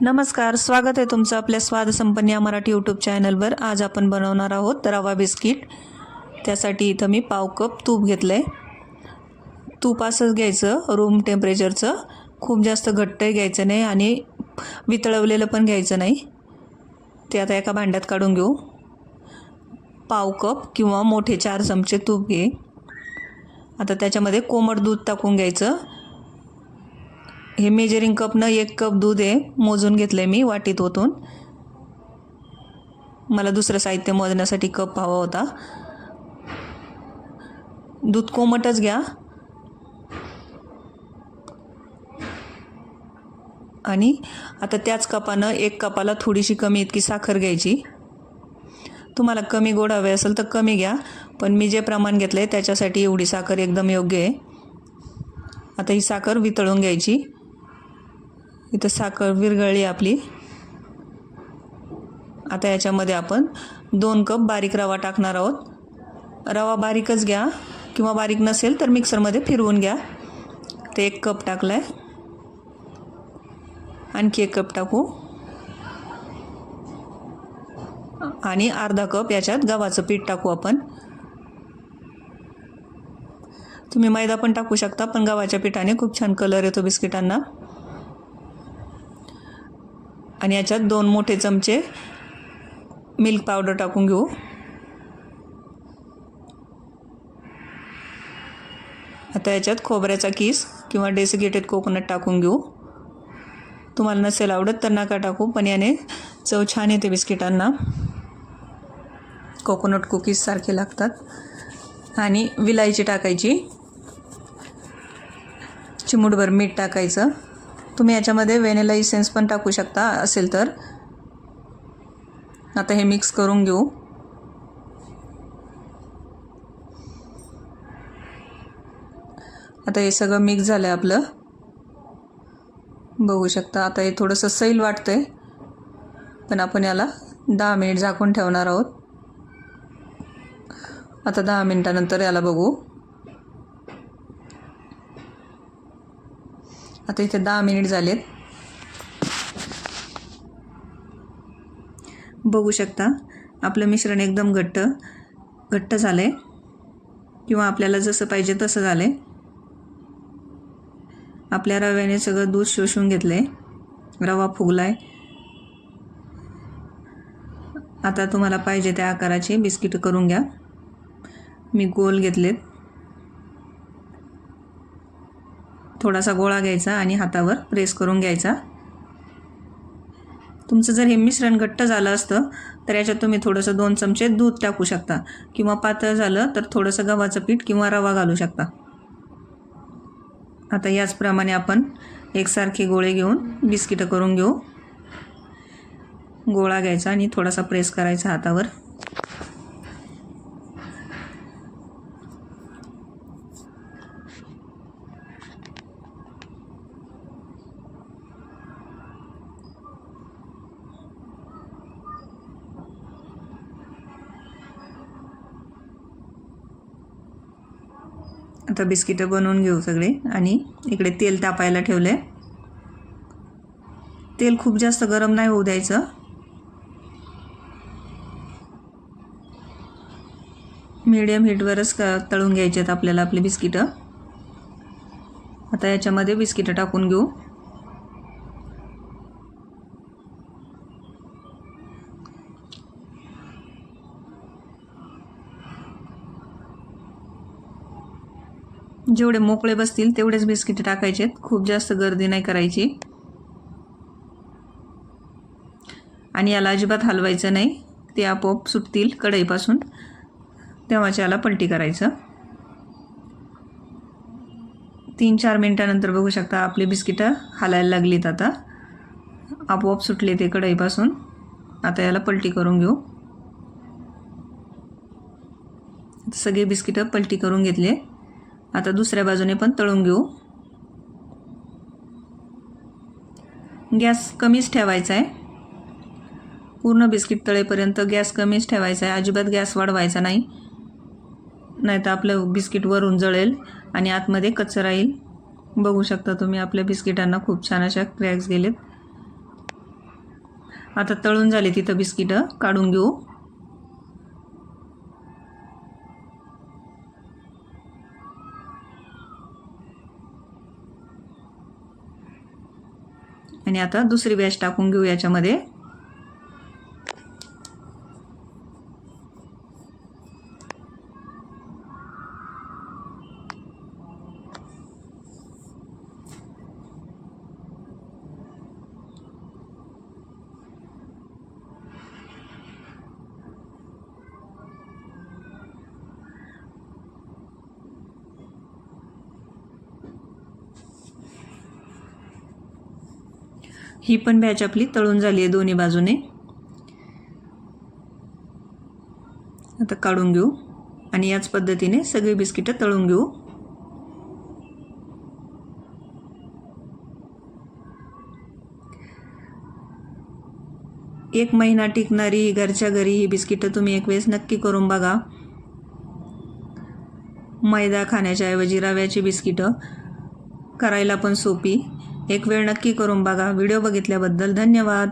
नमस्कार स्वागत आहे तुमचं आपल्या स्वाद संपन्न या मराठी यूट्यूब चॅनलवर आज आपण बनवणार आहोत रवा बिस्किट. त्यासाठी इथं मी पाव कप तूप घेतलं आहे तूप असंच घ्यायचं रूम टेम्परेचरचं खूप जास्त घट्टही घ्यायचं नाही आणि वितळवलेलं पण घ्यायचं नाही. ते आता एका भांड्यात काढून घेऊ. पाव कप किंवा मोठे चार चमचे तूप घे. आता त्याच्यामध्ये कोमट दूध टाकून घ्यायचं. हे मेजरिंग कपनं एक कप दूध आहे मोजून घेतलं आहे मी वाटीत ओतून. मला दुसरं साहित्य मोजण्यासाठी कप हवा होता. दूध कोमटच घ्या. आणि आता त्याच कपानं एक कपाला थोडीशी कमी इतकी साखर घ्यायची. तुम्हाला कमी गोड हवे असेल तर कमी घ्या पण मी जे प्रमाण घेतलं आहे त्याच्यासाठी एवढी साखर एकदम योग्य आहे. आता ही साखर वितळून घ्यायची. इथं साखर विरघळली आपली. आता याच्यामध्ये आपण दोन कप बारीक रवा टाकणार आहोत. रवा बारीकच घ्या. किंवा बारीक नसेल तर मिक्सरमध्ये फिरवून घ्या. ते एक कप टाकला आहे आणखी एक कप टाकू. आणि अर्धा कप याच्यात गव्हाचं पीठ टाकू आपण. तुम्ही मैदा पण टाकू शकता पण गव्हाच्या पिठाने खूप छान कलर येतो बिस्किटांना. आणि याच्यात दोन मोठे चमचे मिल्क पावडर टाकून घेऊ. आता याच्यात खोबऱ्याचा किस किंवा डेसिकेटेड कोकोनट टाकून घेऊ. तुम्हाला नसेल आवडत तर नका टाकू पण याने चव छान येते बिस्किटांना. कोकोनट कुकीजसारखे लागतात. आणि विलायची टाकायची. चिमूटभर मीठ टाकायचं. तुम्ही याच्यामध्ये व्हॅनिला इसेन्स पण टाकू शकता असेल तर. आता हे मिक्स करून घेऊ. आता हे सगळं मिक्स झालं आहे आपलं. बघू शकता आता हे थोडंसं सैल वाटतं आहे पण आपण याला दहा मिनिट झाकून ठेवणार आहोत. आता दहा मिनटानंतर याला बघू. आता इथे दहा मिनिट झालेत. बघू शकता आपलं मिश्रण एकदम घट्ट घट्ट झालं आहे किंवा आपल्याला जसं पाहिजे तसं झालं आहे आपल्या रव्याने सगळं दूध शोषून घेतलं आहे रवा फुगला आहे आता तुम्हाला पाहिजे त्या आकाराचे बिस्किट करून घ्या. मी गोल घेतलेत. थोडासा गोळा घ्यायचा आणि हातावर प्रेस करून घ्यायचा. तुमचं जर हे मिश्रण घट्ट झालं असतं तर याच्यात तुम्ही थोडंसं दोन चमचे दूध टाकू शकता किंवा पातळ झालं तर थोडंसं गव्हाचं पीठ किंवा रवा घालू शकता. आता याचप्रमाणे आपण एकसारखे गोळे घेऊन बिस्किटं करून घेऊ. गोळा घ्यायचा आणि थोडासा प्रेस करायचा हातावर. आता बिस्किटं बनवून घेऊ सगळे. आणि इकडे तेल तापायला ठेवलं आहे तेल खूप जास्त गरम नाही होऊ द्यायचं. मीडियम हीटवरच क तळून घ्यायचे आहेत आपल्याला आपले बिस्किटं. आता याच्यामध्ये बिस्किटं टाकून घेऊ. जेवढे मोकळे बसतील तेवढेच बिस्किट टाकायचे खूप जास्त गर्दी नाही करायची. आणि याला अजिबात हलवायचं नाही. ते आपोआप सुटतील कढईपासून. तेव्हाच याला पलटी करायचं. तीन चार मिनटानंतर बघू शकता आपली बिस्किटं हालायला लागलीत आता. आपोआप सुटले ते कढईपासून. आता याला पलटी करून घेऊ. सगळे बिस्किटं पलटी करून घेतले. आता दुसऱ्या बाजूने पण तळून घेऊ. गॅस कमीच ठेवायचा आहे. पूर्ण बिस्किट तळेपर्यंत गॅस कमीच ठेवायचा आहे. अजिबात गॅस वाढवायचा नाही. नाही तर आपलं बिस्किट वरून जळेल आणि आतमध्ये कचरा राहील. बघू शकता तुम्ही आपल्या बिस्किटांना खूप छान अशा क्रॅक्स गेलेत. आता तळून झाले तिथं बिस्किटं. काढून घेऊ. आणि आता दुसरी बॅच टाकून घेऊ याच्यामध्ये. ही पण बॅच आपली तळून झाली आहे दोन्ही बाजूने. आता काढून घेऊ. आणि याच पद्धतीने सगळी बिस्किटं तळून घेऊ. एक महिना टिकणारी घरच्या घरी ही बिस्किटं तुम्ही एक वेळेस नक्की करून बघा. मैदा खाण्याच्या ऐवजी रव्याची बिस्किटं. करायला पण सोपी. एक वेळ नक्की करून बघा. व्हिडिओ बघितल्याबद्दल धन्यवाद.